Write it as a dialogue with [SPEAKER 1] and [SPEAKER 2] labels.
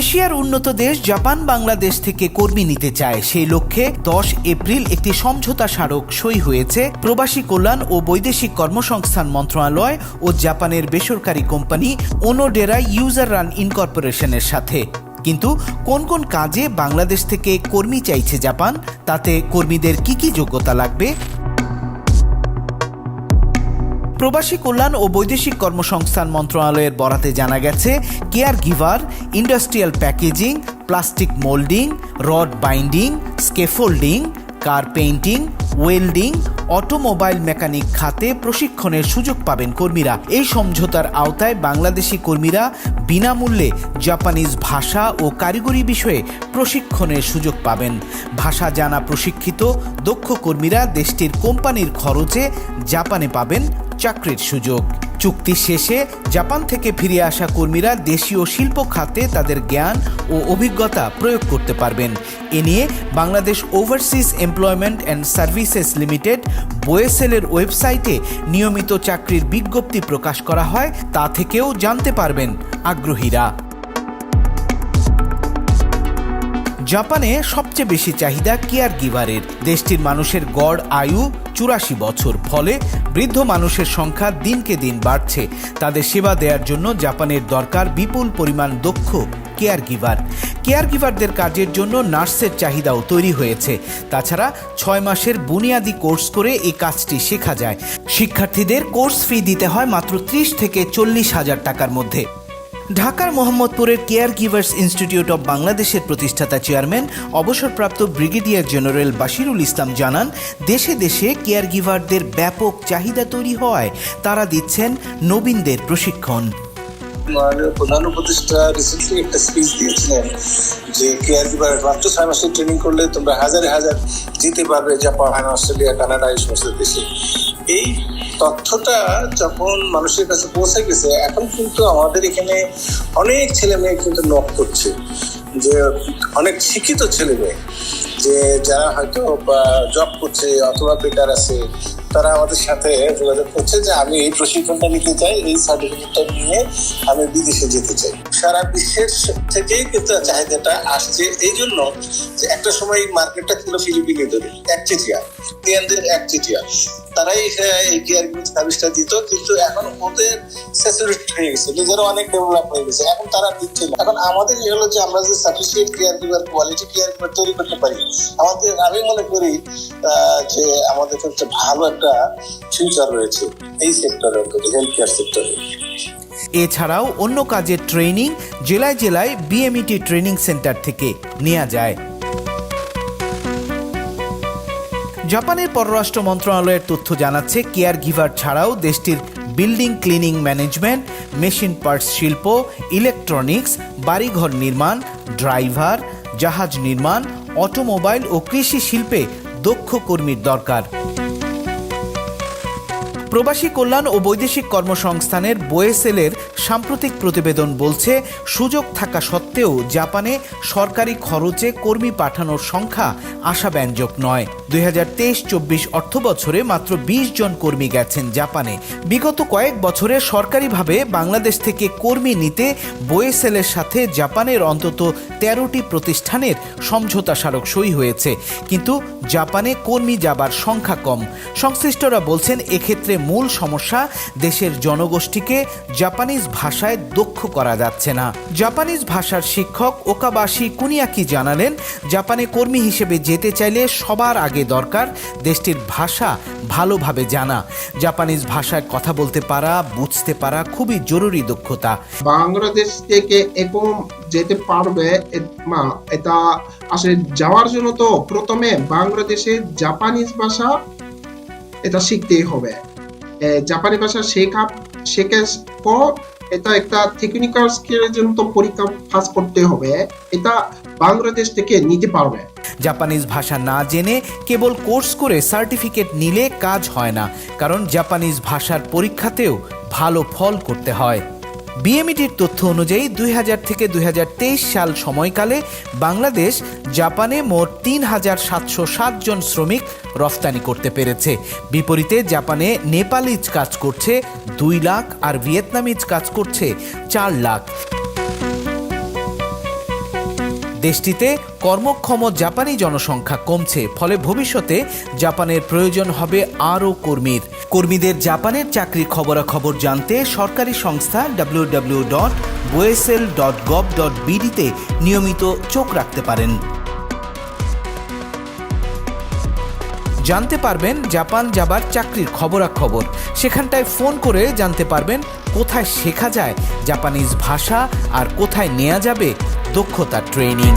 [SPEAKER 1] এশিয়ার উন্নত দেশ জাপান, বাংলাদেশ থেকে কর্মী নিতে চায়। সেই লক্ষ্যে দশ এপ্রিল একটি সমঝোতা স্মারক সই হয়েছে। প্রবাসী কল্যাণ ও বৈদেশিক কর্মসংস্থান মন্ত্রণালয় ও জাপানের বেসরকারি কোম্পানি ওনোডেরা ইউজার রান ইনকর্পোরেশনের সাথে। কিন্তু কোন কোন কাজে বাংলাদেশ থেকে কর্মী চাইছে জাপান, তাতে কর্মীদের কি কি যোগ্যতা লাগবে প্রবাসী কল্যাণ ও বৈদেশিক কর্মসংস্থান মন্ত্রণালয়ের বরাতে জানা গেছে, caregiver, industrial packaging, plastic moulding, rod binding, scaffolding, car painting, welding, automobile mechanic খাতে প্রশিক্ষণের সুযোগ পাবেন কর্মীরা। এই সমঝোতার আওতায় বাংলাদেশি কর্মীরা বিনামূল্যে জাপানিজ ভাষা ও কারিগরি বিষয়ে প্রশিক্ষণের সুযোগ পাবেন। ভাষা জানা প্রশিক্ষিত, দক্ষ কর্মীরা দেশটির কোম্পানির খরচে জাপানে পাবেন চাকরির সুযোগ। চুক্তি শেষে জাপান থেকে ফিরে আসা কর্মীরা দেশীয় শিল্প খাতে তাদের জ্ঞান ও অভিজ্ঞতা প্রয়োগ করতে পারবেন। এ নিয়ে Bangladesh overseas employment and services limited বোয়েসেলের ওয়েবসাইটে নিয়মিত চাকরির বিজ্ঞপ্তি প্রকাশ করা হয়, তা থেকেও জানতে পারবেন আগ্রহীরা। জাপানে সবচেয়ে বেশি চাহিদা কেয়ার গিভারের। দেশটির মানুষের গড়, আয়ু চুরাশি বছর। ফলে বৃদ্ধ মানুষের সংখ্যা দিনকে দিন বাড়ছে। তাদের সেবা দেওয়ার জন্য জাপানের দরকার বিপুল পরিমাণ দক্ষ কেয়ার গিভার। কেয়ার গিভারদের কাজের জন্য নার্সের চাহিদাও তৈরি হয়েছে। তাছাড়া ছয় মাসের বুনিয়াদি কোর্স করে এই কাজটি শেখা যায়। শিক্ষার্থীদের কোর্স ফি দিতে হয় মাত্র ত্রিশ থেকে চল্লিশ হাজার টাকার মধ্যে। ঢাকার মোহাম্মদপুরের কেয়ার গিভার্স ইনস্টিটিউট অব বাংলাদেশের প্রতিষ্ঠাতা চেয়ারম্যান, অবসরপ্রাপ্ত ব্রিগেডিয়ার জেনারেল বাশিরুল ইসলাম জানান, দেশে দেশে কেয়ার গিভারদের ব্যাপক চাহিদা তৈরি হয় তারা দিচ্ছেন নবীনদের প্রশিক্ষণ।
[SPEAKER 2] প্রধান উপদেষ্টা রিসেন্টলি একটা স্পিচ দিয়েছিলেন যে কেয়ার গিভার মাত্র ছয় মাসের ট্রেনিং করলে তোমরা হাজারে হাজার যেতে পারবে জাপান, অস্ট্রেলিয়া, কানাডা এই সমস্ত দেশে। এই তথ্যটা যখন মানুষের কাছে পৌঁছে গেছে, এখন কিন্তু আমাদের এখানে অনেক ছেলে মেয়ে কিন্তু নক করছে যে অনেক শিক্ষিত ছেলে মেয়ে যে যারা হয়তো জব করছে অথবা বেকার আছে, তারা আমাদের সাথে যোগাযোগ করছে যে আমি এই প্রশিক্ষণটা নিতে চাই, এই সার্টিফিকেটটা নিয়ে আমি বিদেশে যেতে চাই। সারা বিশ্বের থেকেই কিন্তু চাহিদাটা আসছে এই জন্য যে একটা সময় মার্কেটটা ছিল ফিলিপিনে ধরে একচেটিয়া ইন্ডিয়ানদের একচেটিয়া তারাই এই কেয়ার সার্ভিসটা দিত, কিন্তু এখন ওদের স্যাচুরেটেড হয়ে গেছে নিজেরা অনেক ডেভেলপ হয়ে গেছে, এখন তারা দিচ্ছে এখন আমাদের ইয়ে হলো যে আমরা যে sufficient care giver quality care giver তৈরি করতে পারি, আমাদের, আমি মনে করি যে আমাদের কাছে ভালো একটা ফিউচার রয়েছে এই সেক্টরের মধ্যে হেলথ কেয়ার সেক্টরে
[SPEAKER 1] এছাড়াও অন্য কাজের ট্রেনিং জেলায় জেলায় বিএমইটি ট্রেনিং সেন্টার থেকে নেওয়া যায়। জাপানের পররাষ্ট্র মন্ত্রণালয়ের তথ্য জানাচ্ছে, কেয়ার গিভার ছাড়াও দেশটির building cleaning management, machine parts শিল্প, ইলেকট্রনিক্স, বাড়িঘর নির্মাণ, ড্রাইভার, জাহাজ নির্মাণ, অটোমোবাইল ও কৃষি শিল্পে দক্ষ কর্মীর দরকার। প্রবাসী কল্যাণ ও বৈদেশিক কর্মসংস্থানের বোয়েসেলের সাম্প্রতিক প্রতিবেদন বলছে, সুযোগ থাকা সত্ত্বেও জাপানে সরকারি খরচে কর্মী পাঠানোর সংখ্যা আশাব্যঞ্জক নয়। দুই হাজার তেইশ চব্বিশ অর্থ বছরে মাত্র বিশ জন কর্মী গেছেন জাপানে। বিগত কয়েক বছরে সরকারিভাবে বাংলাদেশ থেকে কর্মী নিতে বোয়েসেলের সাথে জাপানের অন্তত তেরোটি প্রতিষ্ঠানের সমঝোতা স্মারক সই হয়েছে। কিন্তু জাপানে কর্মী যাবার সংখ্যা কম। সংশ্লিষ্টরা বলছেন, এক্ষেত্রে মূল সমস্যা দেশের জনগোষ্ঠীকে জাপানিজ ভাষায় দক্ষ করা যাচ্ছে না। জাপানিজ ভাষার শিক্ষক ওকাবাসী কুনিয়াকি জানালেন, জাপানে কর্মী হিসেবে যেতে চাইলে সবার আগে দরকার দেশটির ভাষা ভালোভাবে জানা। জাপানিজ ভাষায় কথা বলতে পারা, বুঝতে পারা খুবই জরুরি দক্ষতা।
[SPEAKER 3] বাংলাদেশ থেকে এখন যেতে পারবে মা, এটা আসলে যাওয়ার জন্য তো প্রথমে বাংলাদেশে জাপানিজ ভাষা এটা শিখতেই হবে। জাপানি ভাষা শেখা শেখার পর এটা একটা টেকনিক্যাল স্কিলের জন্য তো পরীক্ষা পাস করতে হবে। এটা বাংলাদেশ থেকে নিতে পারবে।
[SPEAKER 1] জাপানিজ ভাষা না জেনে কেবল কোর্স করে সার্টিফিকেট নিলে কাজ হয় না, কারণ জাপানিজ ভাষার পরীক্ষাতেও ভালো ফল করতে হয়। বিএমইটির তথ্য অনুযায়ী দুই হাজার থেকে দুই হাজার তেইশ সাল সময়কালে বাংলাদেশ জাপানে মোট তিন হাজার সাতশো জন শ্রমিক রফতানি করতে পেরেছে। বিপরীতে জাপানে নেপালিজ কাজ করছে দুই লাখ আর ভিয়েতনামিজ কাজ করছে চার লাখ। দেশটিতে কর্মক্ষম জাপানি জনসংখ্যা কমছে, ফলে ভবিষ্যতে জাপানের প্রয়োজন হবে আরও কর্মীর। কর্মীদের জাপানের চাকরির খবরাখবর জানতে সরকারি সংস্থা W W dot dot gov dot নিয়মিত চোখ রাখতে পারেন। জানতে পারবেন জাপান যাবার চাকরির খবরাখবর। সেখানটায় ফোন করে জানতে পারবেন কোথায় শেখা যায় জাপানিজ ভাষা আর কোথায় নেওয়া যাবে দক্ষতা ট্রেনিং।